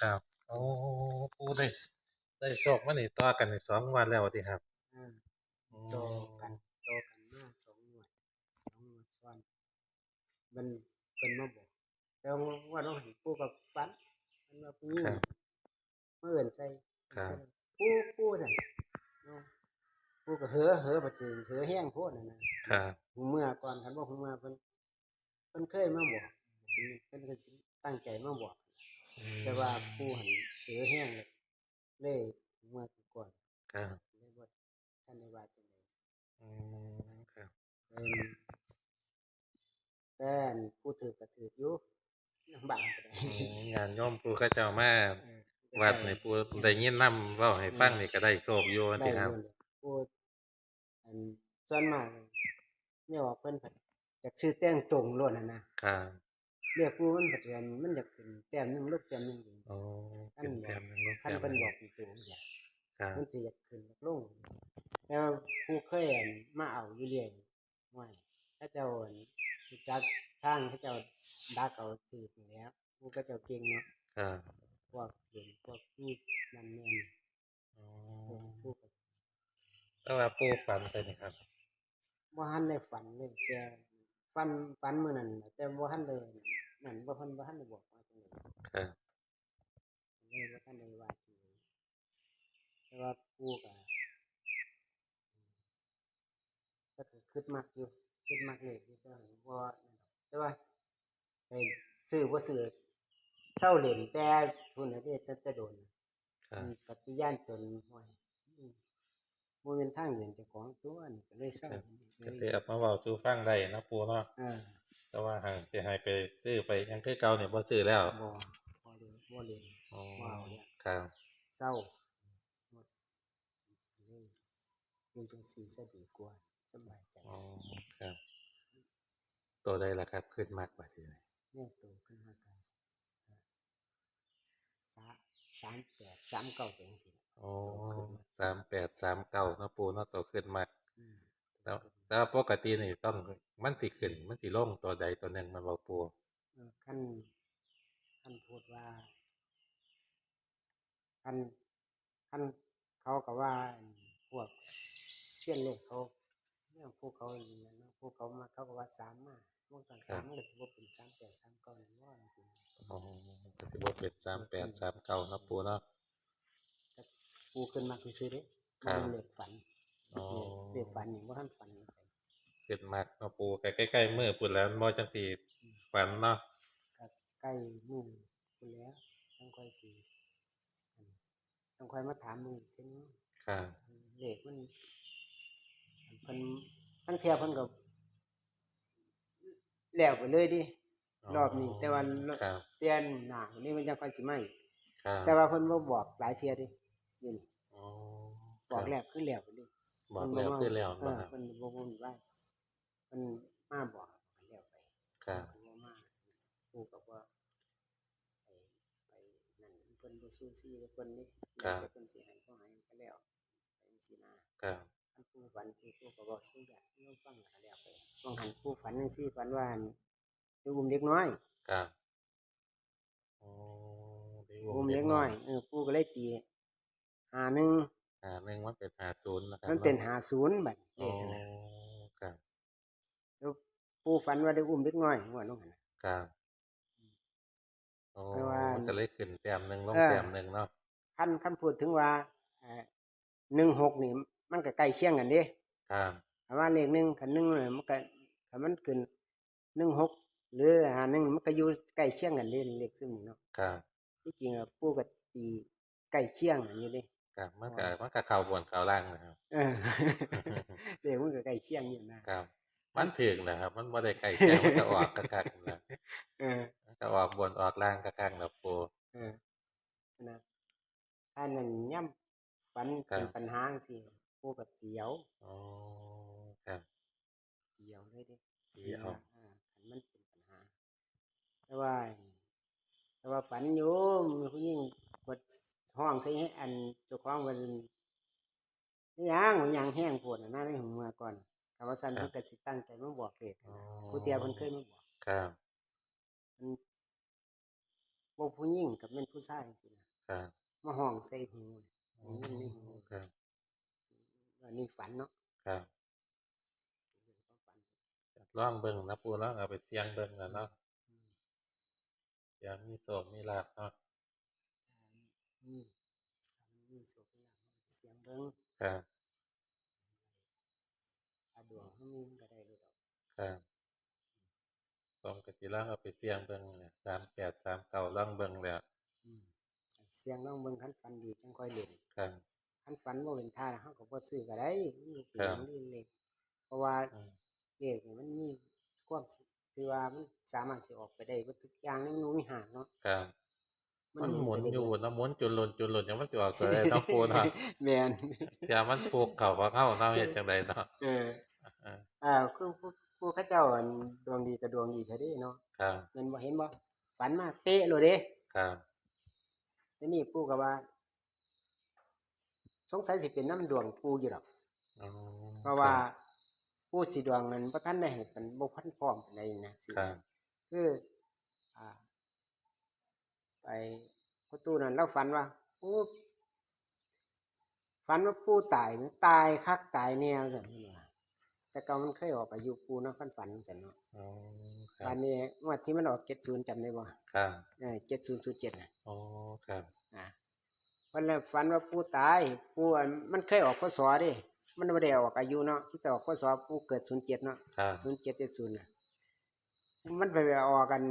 ครับ โอ้ปูได้ได้โชคมานี่ต่อกันนี่สองวันแล้วติครับอ่าอืโตมกันโตกันมาสองหน่วยสองหน่วยซ้อนมันเป็นมาบอกแต่ว่าน้องเห็นปูกับฟันมันว่าปูครับ เมื่อเอินใส่ครับ ปูปูสั่นเนาะปูก็เหอเหอประจือเหอแห้งโพดนั่นนะครับ หูเมื่อก่อนคันว่าหูเมื่อเพิ่นเพิ่นเคยมาบอกสิเพิ่นก็สิตั้งใจมาบอกอืม แต่ว่าปูหันเหอแห้งเลยเลยหูเมื่อก่อนครับเลยบ่ท่านได้ว่าจังได๋อืมครับเป็นแต่อันผู้ถือก็ถืออยู่ลำบากก็ได้อืมงานโยมปูเขาเจ้ามาเออวัดนี่ปูได้ยินนำเว้าให้ฟังนี่ก็ได้โชคอยู่ได้ติครับอยู่เลยผู้อันส่วนมากเนี่ยว่าเพิ่นเพิ่นอยากซื้อแต้งตรงโล้นน่ะนะครับ เรียกผู้มันเพิ่นมันอยากขึ้นแต้มหนึงลบแต้มหนึงอยู่โอ้เป็นแต้มหนึงลบคันแต้มหเพิ่นนึ่งบอกเป็นตัวอย่าง ครับมันสิอยากขึ้นอยากลงแต่ว่าผู้เคยอันมาเอาอยู่เรื่อยว่าถ้าเจ้าอันรู้จักทางเขาเจ้าดักเอาถืออยู่แล้วผู้ก็เจ้าเก่งเนาะครับพวกเห็นพวกมีดนั่นแม่นอ๋อพวกพวกแต่ว่าปูฝันไปนี่ครับบ่ทันได้ฝันเลยแต่ฝันฝันมื้อนั้นน่ะแต่บ่ทันได้ นั่นบ่ทันบ่ทันได้บอกว่าจังได๋ครับเลยบ่ทันได้ว่าจังได๋แต่ว่าปู่ก็ก็คือคิดมักอยู่คิดมักเลยอยู่แต่บ่นั่นดอกแต่ว่าไอ้ซื้อบ่ซื้อเช่าเล่นแต่พุ่นน่ะเด้แต่แต่โดนครับปฏิญาณตนห้วยอืมบ่แม่นทางเดินเจ้าของตัวนี่ก็เลยเศร้าก็สิเอามาเว้าสู่ฟังได้นะปูเนาะเออ แต่ว่าหางสิให้ไปซื้อไปยังคือเก่าเนี่ยบ่ซื้อแล้วบ่บ่เรียนบ่เรียนอ๋อว้าวเนี่ยครับเศร้าหมดเลยอยู่จังซี่ซะดีกว่าสบายใจอ๋อครับตัวใดล่ะครับขึ้นมากกว่าที่ไหนแน่โตขึ้นมากันสาสามแปดสามเก้าเป็นจังซี่ล่ะอ๋อสามแปดสามเก้าเนาะปูเนาะตัวขึ้นมากอืมแล้วแต่ว่าปกตินี่ต้อง มันสิขึ้นมันสิลงตัวใดตัวหนึ่งมันบ่ปูเออคันคันพูดว่าคันคันเขาก็ว่าพวกเสี้ยนเลขเขาเนี่ยพวกเขาอย่างนั้นเนาะพวกเขามาเขาก็ว่าสามมาพวกต่างสามมันก็สิบ่เป็นสามแปดสามเก้านั่นว่าจริงอ๋อก็สิบ่เป็นสามแปดสามเก้าเนาะปูเนาะๆแต่ปูขึ้นมาคือซื้อเด้ครับมันเลขฝันอ๋อเลขฝันนี่ว่าท่านฝันไป ขึ้นมากเนาะปูใกล้ๆมือปุ่นแล้วบ่จังสิฝันเนาะก็ใกล้มือคุณแล้วต้องคอยสีต้องคอยมาถามมึงอีกทีนึงครับเลขมันเพิ่นทั้งเทียเพิ่นก็แล้วไปเลยดิรอบนี้ แต่ว่าครับเตียนหนานี่มันยังค่อยสิมาอีกครับแต่ว่าเพิ่นบ่บอกหลายเที่ยดินี่นี่อ๋อบอกแล้วคือแล้วไปเลยบอกแล้วคือแล้วเอบ่อครับเพิ่นบ่บ่มีว่า เพิ่นมาบอกแล้วไปครับเพิ่นบ่มาผู้ก็ว่าไปไปนั่นเพิ่นบ่สู้ซี่เพิ่นนี่แล้วแต่เพิ่นสิให้ก็ให้ก็แล้วไปจังซี่นะครับอันผู้ฝันสิผู้ก็บอกสู้อยากสู้ฟังก็แล้วไปบางหันผู้ฝันจังซี่ฝันว่าอยู่กลุ่มเด็กน้อยครับอ๋อดีกลุ่มเล็กน้อยเออปู่ก็เลยตีหาหนึ่ง อ่าหนึ่งมันเป็นหาศูนย์นะครับมันเป็นหาศูนย์บัดโอ้เด็กนั่นน่ะครับแล้ว ปู่ฝันว่าได้อุ้มเล็กน้อยหัวน้องหันน่ะครับโอ้แต่ว่ามัมั นก็เลยขึ้นแต้มหนึ่งลงเออแต้มหนึ่งเนาะคันคันพูดถึงว่าหนึ่งหกนี่มันก็ใกล้เคียงกันเด้ครับแต่ว่าเลขหนึ่งคันหนึ่งเนี่ยมันก็คันมันขึ้นหนึ่งหกหรือหาหนึ่งมันก็อยู่ใกล้เคียงกันเด้เลขซึ่งนี่เนาะครับที่จริงอะปู่ก็ตีใกล้เคียงกันอยู่เด้ ครับมันก็มันก็เข่าบนเข่าล่างนะครับ เออ เลขมันก็ใกล้เคียงอยู่นะครับ มันถึงนะครับ มันบ่ได้ไกลแค่มันก็ออกกระกักนะเออมันก็ออกบนออกล่างกระกักนะปูเออนะถ้านั่นย่ำฝันครับเป็นปัญหาจังซี่ผู้ก็เตียวอ๋อครับเตียวเลยเด้เตียวอ่าคันมันเป็นปัญหา แต่ว่า แต่ว่าฝันอยู่มีผู้หญิงกดห้องใส่ให้อันเจ้าของวันนี่ยังมันยังแห้งปวดน่ะนะในหัวก่อน คำว่าสันเพิ่นก็สิตั้งใจมาบอกเลขอ๋อผู้เตียเพิ่นเคยมาบอกครับมันบ่ผู้หญิงกับแม่นผู้ชายจังซี่นะครับมาห้องใส่หูได้ยินในหูครับอันนี้ฝันเนาะครับเรื่องความฝันลองเบิ่งนะปูเนาะเอาไปเสี่ยงเบิ่งนะเนาะอืมอย่ามีโศกมีลาภเนาะนี่ถ้ามันมีโศกมีลาภเสียงเบิ่งครับถ้า ดวงเฮามีมันก็ได้เลยดอกครับผมก็สิลองเอาไปเสี่ยงเบิ่งเนี่ย38 39ลองเบิ่งแล้วอืมเสียงลองเบิ่งคันฝันดีจังค่อยเล่นครับคันฝันบ่เป็นท่าเฮาก็บ่ซื้อก็ได้มันบ่เป็นคหรัยับงนี่เลขเพราะว่าอืมเลขนี่มันมีความสิที่ว่ามันสามารถสิออกไปได้เบิดทุกอย่างนี่มันบ่มีหางเนาะครับมันหมุนไปได้อยู่เบิดนะหมุนจุลนจุลนยังไม่จะออกเลยเนาะปูเนาะแม่นเสียมันฟูกเข่าของเข้าเนาะเฮ็ดจังไดเนาะเออ อ่าอ่าคือผู้ผู้เขาเจ้าอันดวงดีก็ดวงดีเท่าเด้เนาะครับแม่นบ่เห็นบ่ฝันมาเป๊ะเลยเด้ครับทีนี้ปู่ก็ว่า สงสัยสิเป็นน้ำดวงปู่อยู่ดอกอืมเพราะว่าปู่สิดวงนั้นบ่ทันได้เฮ็ดมันบ่พันพร้อมปานใดนะสิครับคืออ่า ไปประตูนั้นเราฝันว่าปู่ฝันว่าปู่ตายมันตายคักตายแนวซั่นนี่ว่า แต่เก่ามันเคยออกอายุปู่เนาะคันฝันจังซั่นเนาะอืมครัอับนนี้งวดที่มันออก70จำได้บ่ครับเออ7007น่ะโอ้ครับอ่าวันแรกฝันว่าปู่ตายปู่อันมันเคยออกพศเดิมันไม่ได้ออกอายุเนาะที่แต่ออกพศปู่เกิดศูนย์เจ็ดเนาะครับศูนย์เจ็ดเจ็ดศูนย์น่ะมันไปออกกัน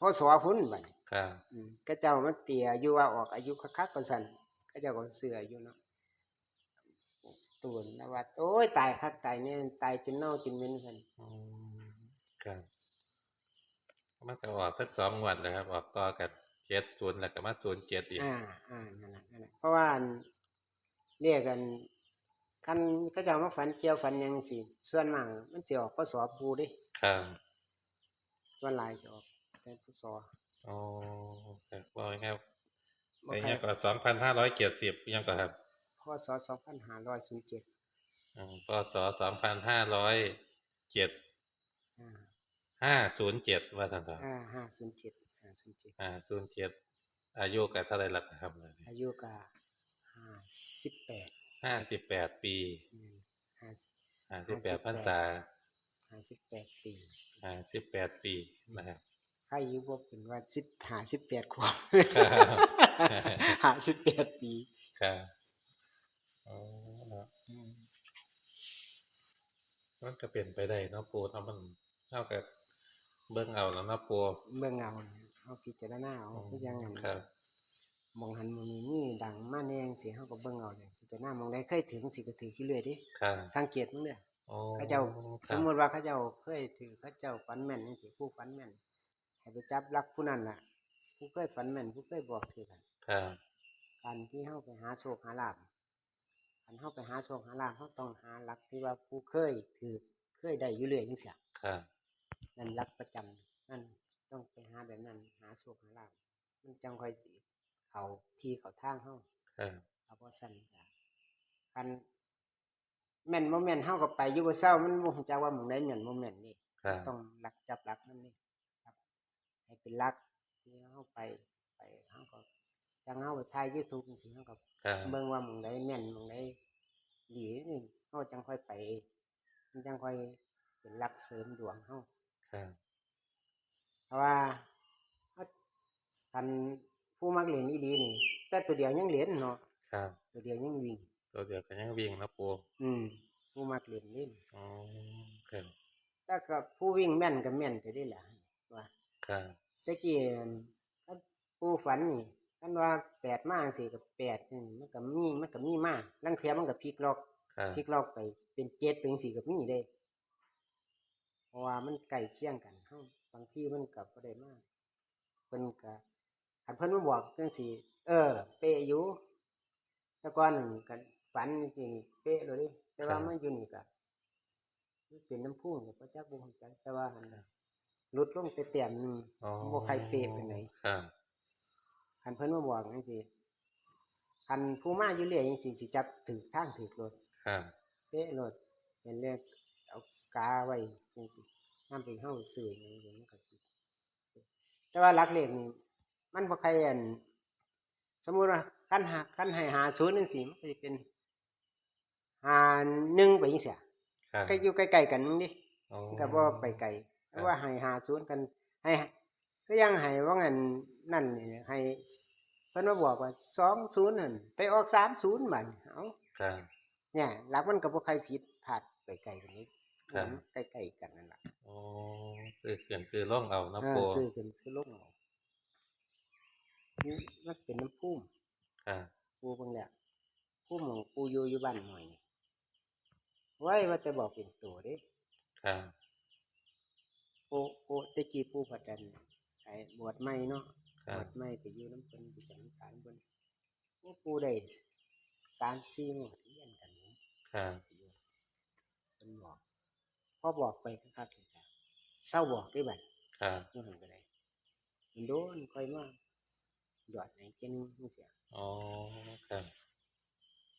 พศพุ่นบัดนี้ ครับอืมก็เจ้ามันเตี่ยอายุว่าออกอายุคักๆก็สั่นก็เจ้าก็เสืออายุเนาะ ตูนแล้วว่าโอ้ยตายคักตายเนี่ยตายจนเน่าจนเหม็นสั่นอืมครับมันก็ออกสักสองงวดเลยครับออกต่อกันเจ็ดศูนย์แล้วก็มาศูนย์เจ็ดอีกอ่าอ่านั่นแหละนั่นแหละเพราะว่าอันเรียกกันคันก็จะมาฝันเกี่ยวฝันหยังสิส่วนมากมันสิออกพศปูเดิครับส่วนหลายสิออกแต่พศโอ้ครับว่าไงครับบ่ไอ้ใครยังก็สองพันห้าร้อยเจ็ดสิบยังก็ครับ พศสองพันห้าร้อยศูนย์เจ็ดอืมพศสองพันห้าร้อยเจ็ดอ่าห้าศูนย์เจ็ดว่าท่านต่อห้าห้าศูนย์เจ็ดห้าศูนย์เจ็ดห้าศูนย์เจ็ดอายุกับเท่าไหรล่ะครับอายุก็ห้าสิบแปดห้าสิบแปดปีอืมห้าห้าสิบแปดพรรษาห้าสิบแปดปีห้าสิบแปดปีนะครับ ใครอายุบ่เป็นว่าสิบห้าสิบแปดขวบครับห้าสิบแปดปี ครับ อ๋อเนาะอืมมันก็เป็นไปได้เนาะปูเนาะมันเท่ากับเบิ่งเอาแล้วเนาะปูเมื่อเงาเอาพิจารณาเอาคือยังไงครับมองหันมันมีนี่ดังมาแนงสิเฮาก็เบิ่งเอาเลยพิจารณามองได้เคยถึงสิก็ถือกี่เรื่อยเดิครับสังเกตมึงเด้อโอ้เขาเจ้าคสรับมมุติว่าเขาเจ้าเคยถือเขาเจ้าฝันแม่นจังซี่ผู้ฝันแม่นให้ไปจับลักผู้นั้นล่ะ ผู้เคยฝันแม่นผู้เคยบอกถือกันครับการที่เฮาไปหาโชคหาลาภ คันเฮาไปหาโชคหาลาภเฮาต้องหาหลักที่ว่าผู้เคยถือเคยได้อยู่เรื่อยจังซี่ครับนั่นหลักประจำนั่นต้องไปหาแบบนั้น หาโชคหาลาภมันจังค่อยสิเขาที่เขาทางเฮาครับเอาบ่สั่นก็คันแม่นบ่แม่นเฮาก็ไปอยู่บ่เศร้ามันบ่ฮู้จักว่าหม่องใดแม่นบ่แม่นนี่ครับต้องหลักจับหลักนั่นนี่ครับ ให้เป็นหลักที่เฮาไปไปเฮาก็ จังเฮาไปถ่าย YouTube จังซี่เฮาก็ครับเบิ่งว่าหม่องใดแม่นหม่องใดดีนี่เฮาจังค่อยไปมันจังค่อยเป็นหลักเสริมดวงเฮาครับเพราะว่าเฮาคันผู้มักเล่นอีหลีนี่ แต่ตัวเดียวยังเล่นเนาะครับตัวเดียวยังวิ่งตัวเดียวกันยังวิ่งนะปูอืมผู้มักเล่นเล่นอ๋อครับแต่ก็ผู้วิ่งแม่นก็แม่นไปได้ล่ะว่าครับตะกี้อั่นถ้าผู้ฝันนี่ คันว่าแปดมาสี่กับแปดนี่มันก็มีมันก็มีมาลังเทียมันก็พลิกล็อกครับพลิกล็อกไปเป็นเจ็ดเป็นสี่กับมีได้เพราะว่ามันใกล้เคียงกันเฮาบางทีมันก็บ่ได้มากเพิ่นก็คันเพิ่นมาบอกจังซี่เออ เป๊ะอยู่แต่ก่อนหนึ่งกันฝันจริงๆเป๊ะเลยดิแต่ว่ามันอยู่นี่ก็มันเป็นน้ำพุ่งก็บ่จักบ่ฮู้จักแต่ว่ามันลดลงแต่เต็มหนึงอ๋อบ่ใครเป๊ะปานใดครับ คันเพิ่นมาบอกจังซี่คันผู้มาอยู่เรื่อยจังซี่สิจับถึกทางถึกรถครับเป๊ะรถเป็นเลขเอากาไว้จังซี่นำไปเฮาซื้อหยังเดี๋ยวมันก็สิแต่ว่าหลักเลขนี่มันบ่ใครอันสมมุติว่าคันหาคันให้หาศูนย์จังซี่มันก็สิเป็นหาหนึ่งไปจังซี่ครับก็อยู่ใกล้ๆกันนี่ดิโอ้มันก็บ่ไปไกลเพราะว่าให้หาศูนย์กันให้ ก็ยังให้ว่างั้นนั่นนี่ให้เพิ่นมาบอกว่า20นั่นไปออก30บัดเอ้าครับเนี่ยหลักมันก็บ่ใครผิดพลาดไปไกลกว่านี้ครับมันใกล้ๆกันนั่นล่ะโอ้ซื้อเขียนซื้อล่องเอานะเออปูซื้อขึ้นซื้อลงเอานี่มันเป็นน้ำพุ่มครับปูเบิ่งแล้วพุ่มของปูอยู่อยู่บ้านหน่อยนี่ไว้ว่าจะบอกเป็นตัวเด้ครับปูปูตะกี้ปูผัดกัน ไอ้บวชใหม่เนาะครับวชใหม่ไปอยู่น้ำเพิ่นไปจังสารเพิ่นโอ้ปูได้สามสี่งวดเรียนกันเนาะครับ เพิ่นบอกพอบอกไปคักๆเลยจ้ะเศร้าบอกได้บัด ครับนี่มันก็ได้มันโดนค่อยมาหยอดไหนเจานึงจังเสียโอ้ครับ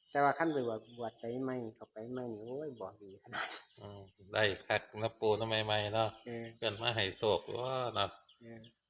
แต่ว่าขั้นไปบวชบวชไปไม่เข้าไปไม่นี่โอ้ยบอกดีขนาด อืมได้คักนะปูทำไมไม่เนาะเออเกินมาให้โศกว่าเนาะ เออ